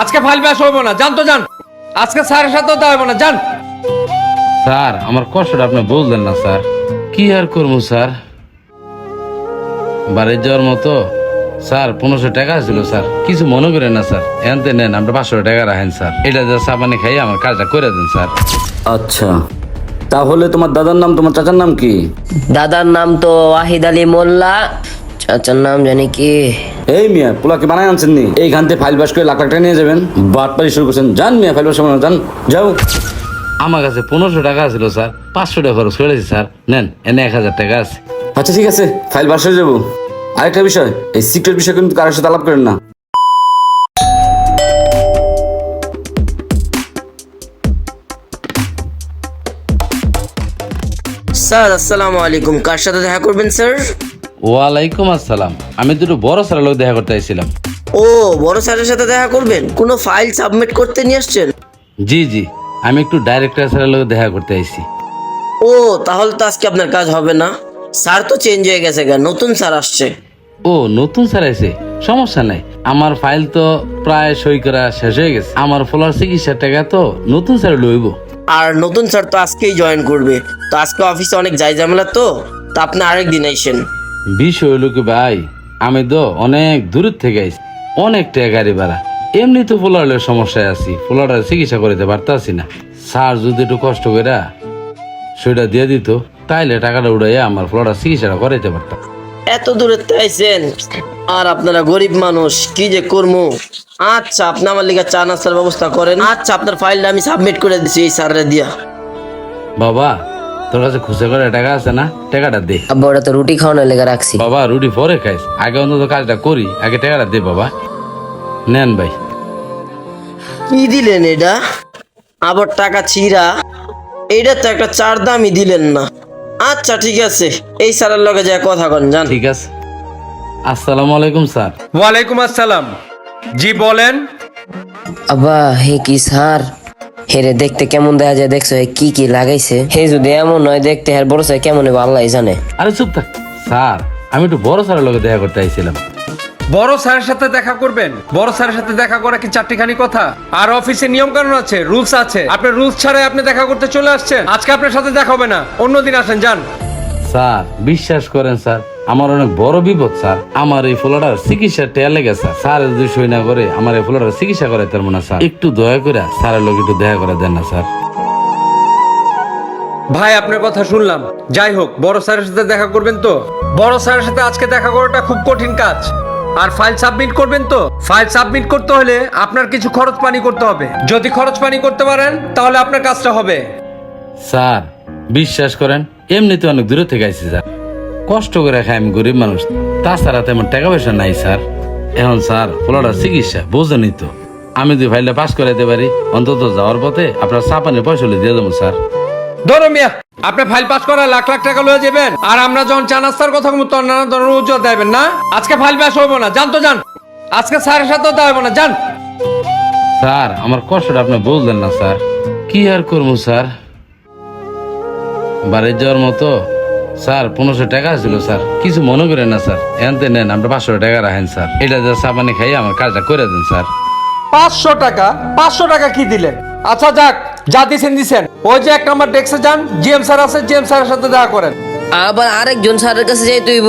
আজকে ফাইল ব্যাস হইব না। জান তো জান আজকে স্যারের সাথেও দেওয়া হইব না। জান স্যার আমার কষ্টটা আপনি বুঝলেন না স্যার। কি আর করব স্যার? বাড়ির যাওয়ার মতো স্যার পনেরোশো টাকা ছিল স্যার। কিছু মনে করেন না স্যার। এনতে নেন আমরা পাঁচশো টাকা রাখেন স্যার। এটা যা চা পানি খাই আমার কাজটা করে দেন স্যার। আচ্ছা। তাহলে তোমার দাদার নাম তোমার চাচার নাম কি? দাদার নাম তো ওয়াহিদ আলী মোল্লা। চাচার নাম জানি কি? এই মিয়া পোলাকে বানায় আনছেন নি। এইখান থেকে ফাইল বাস করে লাখ লাখ টাকা নিয়ে যাবেন। বাটপারি শুরু করছেন। যান মিয়া ফাইল বাস করে যান যাও। আমার কাছে পনেরোশো টাকা ছিল স্যার। পাঁচশো টাকা খরচ করেছি স্যার। নেন এনে এক হাজার টাকা আছে। আচ্ছা ঠিক আছে। ফাইল বাস হয়ে যাব। আরেকটা বিষয় এই সিক্রেট বিষয় কিন্তু কারোর সাথে আলাপ করেন না। স্যার আসসালামু আলাইকুম। কার সাথে দেখা করবেন স্যার? ওয়ালাইকুম আসসালাম। আমি দুটো বড় স্যারের লোক দেখা করতে চাইছিলাম ও বড় স্যারের সাথে দেখা করবেন? কোনো ফাইল সাবমিট করতে নিয়ে আসছেন? জি জি। আমি একটু ডাইরেক্টর স্যারের লোক দেখা করতে আইছি। ও তাহলে তো আজকে আপনার কাজ হবে না। স্যার তো চেঞ্জ হয়ে গেছে গা নতুন স্যার আসছে। ও নতুন স্যার আছে সমস্যা নাই। আমার ফাইল তো প্রায় সই করা শেষ হয়ে গেছে। আমার ফলোয়ার চিকিৎসার টাকা তো নতুন স্যার লইব। আর নতুন স্যার তো আজকেই জয়েন করবে। তো আজকে অফিসে অনেক যাই ঝামেলা তো তা আপনি আরেক দিন আইসেন। বিষয় হইল কি ভাই আমি তো অনেক দূরের থেকে আইছি অনেক টাকা গাড়ি ভাড়া। এমনি তো ফলোয়ারের সমস্যায় আছি ফলোয়ারের চিকিৎসা করতে পারতাছি না। স্যার যদি একটু কষ্ট করে সেটা দিয়ে দিত তাইলে টাকাটা উড়াইয়া আমার ফলোয়ারের চিকিৎসাটা করাইতে পারতাম। এত দূরে আইছেন আর আপনারা গরিব মানুষ কি যে করব আচ্ছা আপনি আমার লিগে চা নাস্তার ব্যবস্থা করেন। আচ্ছা আপনার ফাইলটা আমি সাবমিট করে দিচ্ছি এই স্যারের দিয়া। বাবা তোর কাছে খুশি করে টাকা আছে না? টাকাটা দে। আব্বা ওটা তো রুটি খাওয়ানোর লেগে রাখছি। বাবা রুটি পরে খাইস। আগে অন্তত কাজটা করি আগে টাকাটা দে বাবা। নেন ভাই। কি দিলেন এটা? আবার টাকা ছিঁড়া। এইটা তো একটা চার দামই দিলেন না। আচ্ছা ঠিক আছে। এই স্যারের লগে যা কথা কন জান। ঠিক আছে। আসসালামু আলাইকুম স্যার। ওয়ালাইকুম আসসালাম। জি বলেন। আব্বা হে কি স্যার? হেরে দেখতে কেমন দেখা যায় দেখছ হে কি কি লাগাইছে? হে যদি এমন নয় দেখতে হের বড় স্যার কেমন হবে আল্লাহ জানে। আরে চুপ থাক। স্যার আমি একটু বড় স্যারের লোকে দেখা করতে আইছিলাম। বড় স্যারের সাথে দেখা করবেন? বড় স্যারের সাথে দেখা করা কি চারটিখানি কথা? আর অফিসে নিয়ম কানুন আছে রুলস আছে। আপনার রুলস ছাড়াই আপনি দেখা করতে চলে আসছেন। আজকে আপনার সাথে দেখা হবে না। অন্যদিন আসেন যান। স্যার বিশ্বাস করেন স্যার। আমার অনেক বড় বিপদ স্যার। আমার এই ফলোটার চিকিৎসা টেয়া লেগে স্যার। স্যার যদি সই না করে আমার এই ফলোটার চিকিৎসা করে তার মনে স্যার। একটু দয়া করে স্যারের লোক একটু দেখা করে দেন না স্যার। ভাই আপনার কথা শুনলাম। যাই হোক বড় স্যারের সাথে দেখা করবেন তো? বড় স্যারের সাথে আজকে দেখা করাটা খুব কঠিন কাজ। আর ফাইল সাবমিট করবেন তো? ফাইল সাবমিট করতে হলে আপনার কিছু খরচ পানি করতে হবে। যদি খরচ পানি করতে পারেন তাহলে আপনার কাজটা হবে। স্যার বিশ্বাস করেন এমনিতে অনেক দূরে থেকে আইছি স্যার। কষ্ট করে খাই আমি গরিব মানুষ। তাছাড়া তেমন টাকা পয়সা নাই স্যার। এখন স্যার ফলোটার চিকিৎসা বোঝেনই তো। আমি যদি ফাইলটা পাস করাইতে পারি। অন্তত যাওয়ার পথে আপনার চাপানের পয়সা দিয়ে দেবো স্যার। ধরো মিয়া আপনি ফাইল পাস করা লাখ লাখ টাকা লয়ে যাবেন আর আমরা যখন চা নাস্তার কথা বলব তখন নানা ধরনের উজ্জ্বল দেবেন না? আজকে ফাইল পাস হইব না জান তো জান আজকে স্যারের সাথেও দেওয়া না জান স্যার আমার কষ্টটা আপনি বুঝলেন না স্যার। কি আর করব স্যার? বাড়ির যাওয়ার মতো স্যার পনেরোশো টাকা ছিল স্যার। কিছু মনে করেন না স্যার। এনতে নেন আমরা পাঁচশো টাকা রাখেন স্যার। এটা যা চা পানি খাই আমার কাজটা করে দেন স্যার। পাঁচশো টাকা? পাঁচশো টাকা কি দিলেন? আচ্ছা যাক যা দিছেন দিছেন। ওই যে এক নম্বর ডেস্কে যান জিএম স্যার আছে জিএম স্যারের সাথে দেখা করেন। আবার আরেকজন স্যারের কাছে যাই তুইব।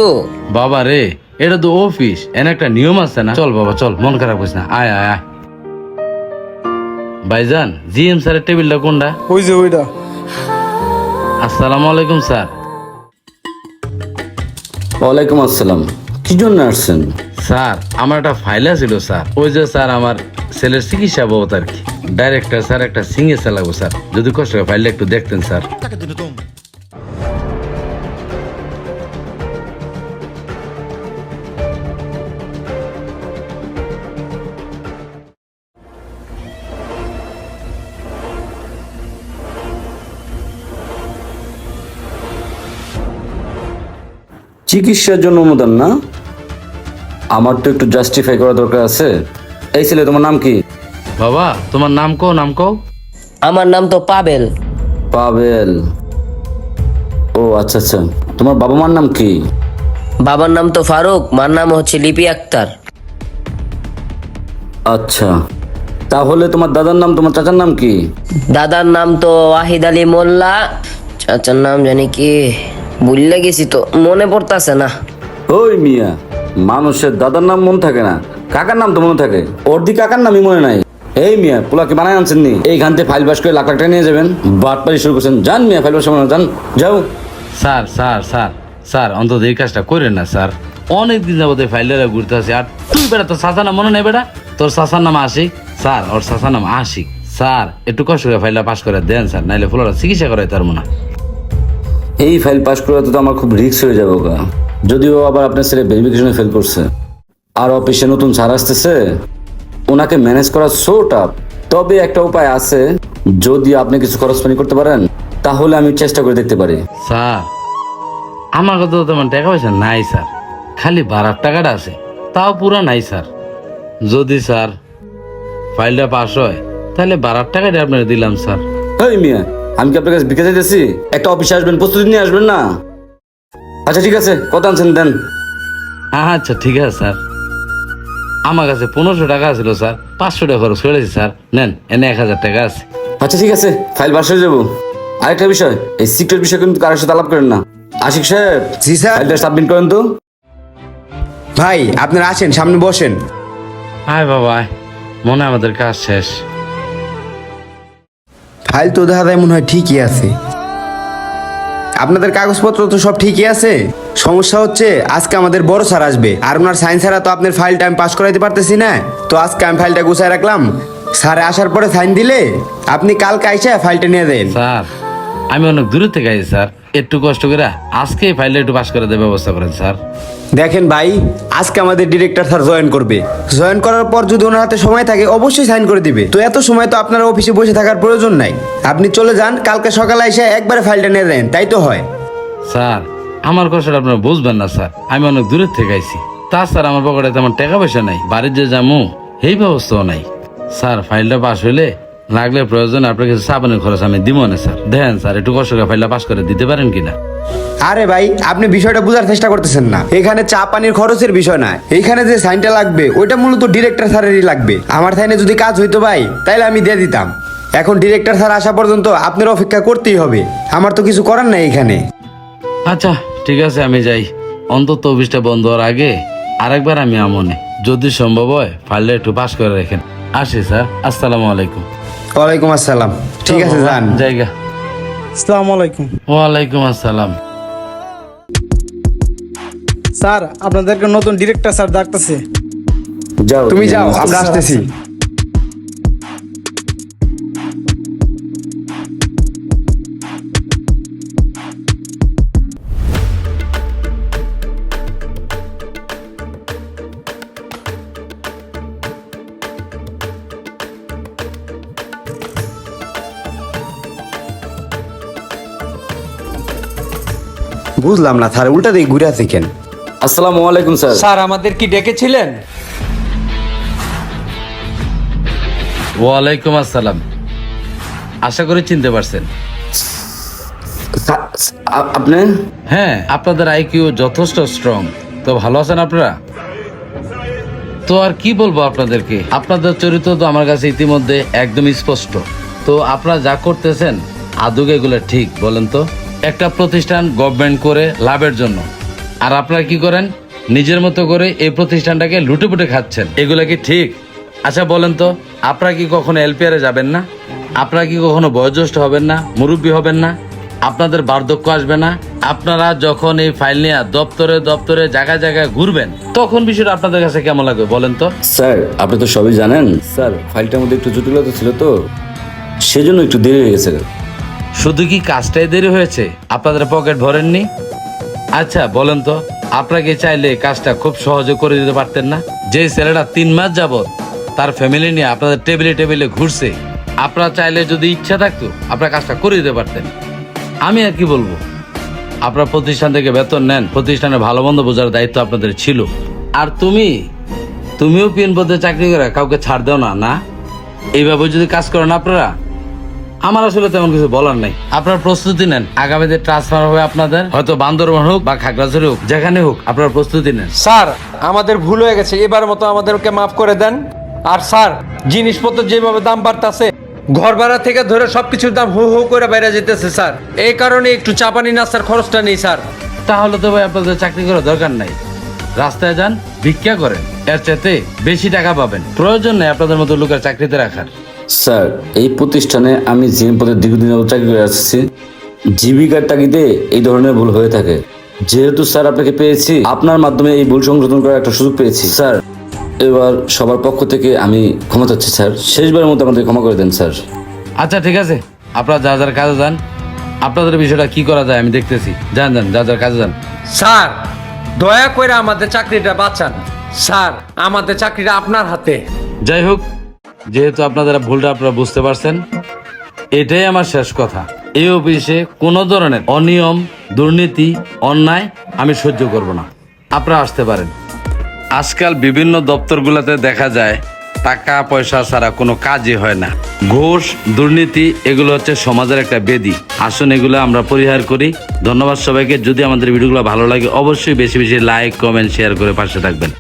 বাবা রে এটা তো অফিস এনে একটা নিয়ম আছে না? চল বাবা চল মন খারাপ করিস না। আয় আয় আয়। ভাইজান জিএম স্যারের টেবিলটা কোনটা? ওই যে ওইটা। আসসালামু আলাইকুম স্যার। ওয়ালাইকুম আসসালাম। কি জন্য আসছেন? স্যার আমার একটা ফাইল ছিল স্যার। ওই যে স্যার আমার ছেলের চিকিৎসা বাবদ আর কি। ডাইরেক্টর স্যার একটা সিঙ্গে চালাবো স্যার। যদি কষ্ট করে ফাইলটা একটু দেখতেন স্যার। চিকিৎসার জন্য অনুদান না? আমার তো একটু জাস্টিফাই করা দরকার আছে। এই ছেলে তোমার নাম কি? বাবা তোমার নাম কও নাম কও। আমার নাম তো পাবেল। পাবেল। ও আচ্ছা আচ্ছা। তোমার বাবা মার নাম কি? বাবার নাম তো ফারুক মার নাম হচ্ছে লিপি আক্তার। আচ্ছা। তাহলে তোমার দাদার নাম তোমার চাচার নাম কি? দাদার নাম তো ওয়াহিদ আলী মোল্লা। চাচার নাম জানি কি? ভুললে গেছি তো মনে পড়তাছে না। ওই মিয়া মানুষের দাদার নাম মনে থাকে না কাকার নাম তো মনে থাকে ওর দি কাকার নামই মনে নাই। এই মিয়া পোলাকে বানায় আনছেন নি এইখান থেকে ফাইল বাস করে লাখ লাখ টাকা নিয়ে যাবেন। বাটপারি শুরু করছেন। যান মিয়া ফাইল বাস করে যান যাও। স্যার স্যার স্যার স্যার অন্তত এই কাজটা করেন না স্যার। অনেক দিন যাবত ফাইলেরা ঘুরতে আসি আর তুই বেটা তোর চাচার নাম মনে নেই বেটা? তোর চাচার নাম আশিক? স্যার ওর চাচার নাম আশিক। স্যার একটু কষ্ট করে ফাইলটা পাস করে দেন স্যার নাইলে ফুলারা চিকিৎসা করে তার মনে হয়। এই ফাইল পাস করা তো আমার খুব রিস্ক হয়ে যাব গা যদিও আবার আপনার ছেলে ভেরিফিকেশনে ফেল করছে। আর অফিসে নতুন স্যার আসতেছে ওনাকে ম্যানেজ করা সো টাফ তবে একটা উপায় আছে যদি আপনি কিছু খরচ পানি করতে পারেন তাহলে আমি চেষ্টা করে দেখতে পারি। স্যার আমার কাছে তো তেমন টাকা পয়সা নাই স্যার। খালি ভাড়ার টাকাটা আছে তাও পুরো নাই স্যার। যদি স্যার ফাইলটা পাস হয় তাহলে ভাড়ার টাকাটা আপনার দিলাম স্যার। এই মিয়া আমি কি আপনার কাছে বিকে যাইতেছি একটা অফিসে আসবেন প্রস্তুতি নিয়ে আসবেন না? আচ্ছা ঠিক আছে কত আনছেন দেন? আচ্ছা ঠিক আছে স্যার। আমার কাছে পনেরোশো টাকা ছিল স্যার। পাঁচশো টাকা খরচ করেছি স্যার। নেন এনে এক হাজার টাকা আছে। আচ্ছা ঠিক আছে ফাইল পাস হয়ে যাব। আরেকটা বিষয় এই সিক্রেট বিষয় কিন্তু কারোর সাথে আলাপ করেন না। আশিক সাহেব জি স্যার। ফাইলটা সাবমিট করেন তো। ভাই আপনারা আসেন সামনে বসেন। আয় বাবা আয়। মনে হয় আমাদের কাজ শেষ। ফাইল তো দেখা যায় মনে হয় ঠিকই আছে। আপনাদের কাগজপত্র তো সব ঠিকই আছে। সমস্যা হচ্ছে, আজকে আমাদের বড় স্যার আসবে। আর ওনার সাইন্স ছাড়া তো আপনার ফাইলটা আমি পাস করাইতে পারতেছি না। তো আজকে আমি ফাইলটা গুছাই রাখলাম। স্যার আসার পরে সাইন দিলে আপনি কালকে আইসা ফাইলটা নিয়ে দেন। স্যার, আমি অনেক দূরে থেকে আছি স্যার। একটু কষ্ট করে আজকে এই ফাইলটা একটু পাস করে দেওয়ার ব্যবস্থা করেন স্যার। দেখেন ভাই আজকে আমাদের ডিরেক্টর স্যার জয়েন করবে। জয়েন করার পর যদি ওনার হাতে সময় থাকে অবশ্যই সাইন করে দিবে। তো এত সময় তো আপনার অফিসে বসে থাকার প্রয়োজন নাই। আপনি চলে যান কালকে সকালে এসে একবারে ফাইলটা নিয়ে দেন তাই তো হয়। স্যার আমার কষ্টটা আপনারা বুঝবেন না স্যার। আমি অনেক দূরের থেকে আইছি। তা স্যার আমার পকেটে তেমন টাকা পয়সা নাই। বাড়ির যে যামু এই ব্যবস্থাও নাই। স্যার ফাইলটা পাস হইলে লাগলে প্রয়োজন আপনার কিছু সাবানের খরচ আমি দিব না স্যার। দেখেন স্যার একটু কষ্ট করে ফাইলটা পাস করে দিতে পারেন কিনা? আরে ভাই আপনি বিষয়টা বোঝার চেষ্টা করতেছেন না। এখানে চা পানির খরচের বিষয় না এখানে যে সাইনটা লাগবে ওইটা মূলত ডিরেক্টর স্যারেরই লাগবে। আমার সাইনে যদি কাজ হইতো ভাই তাইলে আমি দিয়ে দিতাম। এখন ডিরেক্টর স্যার আসা পর্যন্ত আপনার অপেক্ষা করতেই হবে। আমার তো কিছু করার নাই এখানে। আচ্ছা ঠিক আছে আমি যাই। অন্তত অফিসটা বন্ধ হওয়ার আগে আরেকবার আমি আমনে। যদি সম্ভব হয় ফাইলটা একটু পাস করে রাখেন। আসি স্যার। আসসালামু আলাইকুম। ওয়ালাইকুম আসসালাম। ঠিক আছে যান। জায়গা। আসসালামু আলাইকুম ওয়ালাইকুম আসসালাম। স্যার আপনাদেরকে নতুন ডিরেক্টর স্যার ডাকতেছে। যাও তুমি যাও আমরা আসতেছি। বুঝলাম না স্যার উল্টা দিয়ে ঘুরে আছে কেন? আসসালামু আলাইকুম স্যার। স্যার আমাদের কি ডেকেছিলেন? ওয়ালাইকুম আসসালাম। আশা করি চিনতে পারছেন। আপনি? হ্যাঁ আপনাদের আইকিউ যথেষ্ট স্ট্রং তো ভালো আছেন আপনারা? তো আর কি বলব আপনাদেরকে? আপনাদের চরিত্র তো আমার কাছে ইতিমধ্যে একদম স্পষ্ট। তো আপনারা যা করতেছেন আদৌ এগুলো ঠিক বলেন তো? একটা প্রতিষ্ঠান গভর্নমেন্ট করে লাভের জন্য। আর আপনারা কি করেন? নিজের মতো করে এই প্রতিষ্ঠানটাকে লুটে পুটে খাচ্ছেন। এগুলো কি ঠিক? আচ্ছা বলেন তো আপনারা কি কখনো এলপিআরে যাবেন না? আপনারা কি কখনো বয়োজ্যেষ্ঠ হবেন না? মুরব্বী হবেন না? আপনাদের বার্ধক্য আসবে না? আপনারা যখন এই ফাইল নিয়ে দপ্তরে দপ্তরে জায়গায় জায়গায় ঘুরবেন তখন বিষয়টা আপনাদের কাছে কেমন লাগবে বলেন তো? স্যার আপনি তো সবই জানেন। স্যার ফাইলটার মধ্যে একটু জটিলতা ছিল তো। সেজন্য একটু দেরি হয়ে গেছে। শুধু কি কাজটাই দেরি হয়েছে? আপনাদের পকেট ভরেননি? আচ্ছা বলেন তো, আপনাকে চাইলে কাজটা খুব সহজে করে দিতে পারতেন না? যে ছেলেটা তিন মাস যাবত তার ফ্যামিলি নিয়ে আপনাদের টেবিলে টেবিলে ঘুরছে, আপনারা চাইলে যদি ইচ্ছা থাকতো, আপনার কাজটা করে দিতে পারতেন। আমি আর কি বলব? আপনার প্রতিষ্ঠান থেকে বেতন নেন প্রতিষ্ঠানে ভালো মন্দ বোঝার দায়িত্ব আপনাদের ছিল। আর তুমি, তুমিও পিএন পদে চাকরি করে কাউকে ছাড় দাও না না? এইভাবে যদি কাজ করেন আপনারা আমার আসলে তেমন কিছু বলার নাই। আপনার প্রস্তুতি নেন। আগামীতে ট্রান্সফার হবে আপনাদের। হয়তো বান্দরবান হোক বা খাগড়াছড়ি হোক যেখানে হোক আপনার প্রস্তুতি নেন। স্যার আমাদের ভুল হয়ে গেছে। এবার মতো আমাদেরকে মাফ করে দেন। আর স্যার জিনিসপত্র যেভাবে দাম বাড়তাছে ঘর ভাড়া থেকে ধরে সবকিছুর দাম হু হু করে বেড়ে যেতেছে স্যার। এই কারণে একটু চাপানি নাস্তার খরচটা নেই স্যার। তাহলে তো ভাই আপনাদের চাকরি করার দরকার নাই। রাস্তায় যান ভিক্ষা করেন। এর চাইতে বেশি টাকা পাবেন। প্রয়োজন নেই আপনাদের মতো লোকের চাকরিতে রাখার। স্যার এই প্রতিষ্ঠানে আমি জিএম পদে দীর্ঘদিন চাকরি করে আসছি। জীবিকার তাগিদে এই ধরনের ভুল হয়ে থাকে। যেহেতু স্যার আপনাকে পেয়েছি আপনার মাধ্যমে এই ভুল সংশোধন করার একটা সুযোগ পেয়েছি। স্যার এবার সবার পক্ষ থেকে আমি ক্ষমা চাচ্ছি স্যার। শেষবারের মতো আমাদের ক্ষমা করে দেন স্যার। আচ্ছা ঠিক আছে। আপনারা যা যার কাজে যান আপনাদের বিষয়টা কি করা যায় আমি দেখতেছি। যান যান যা যার কাজে যান। স্যার দয়া করে আমাদের চাকরিটা বাঁচান। স্যার আমাদের চাকরিটা আপনার হাতে। যাই হোক যেহেতু আপনাদের ভুলটা আপনারা বুঝতে পারছেন, এটাই আমার শেষ কথা। এই অফিসে কোনো ধরনের অনিয়ম, দুর্নীতি, অন্যায় আমি সহ্য করব না। আপনারা আসতে পারেন। আজকাল বিভিন্ন দপ্তরগুলোতে দেখা যায়, টাকা, পয়সা ছাড়া কোনো কাজই হয় না। ঘোষ, দুর্নীতি, এগুলো হচ্ছে সমাজের একটা বেদি। আসুন, এগুলো আমরা পরিহার করি। ধন্যবাদ সবাইকে। যদি আমাদের ভিডিওগুলো ভালো লাগে, অবশ্যই বেশি বেশি লাইক, কমেন্ট, শেয়ার করে পাশে থাকবেন।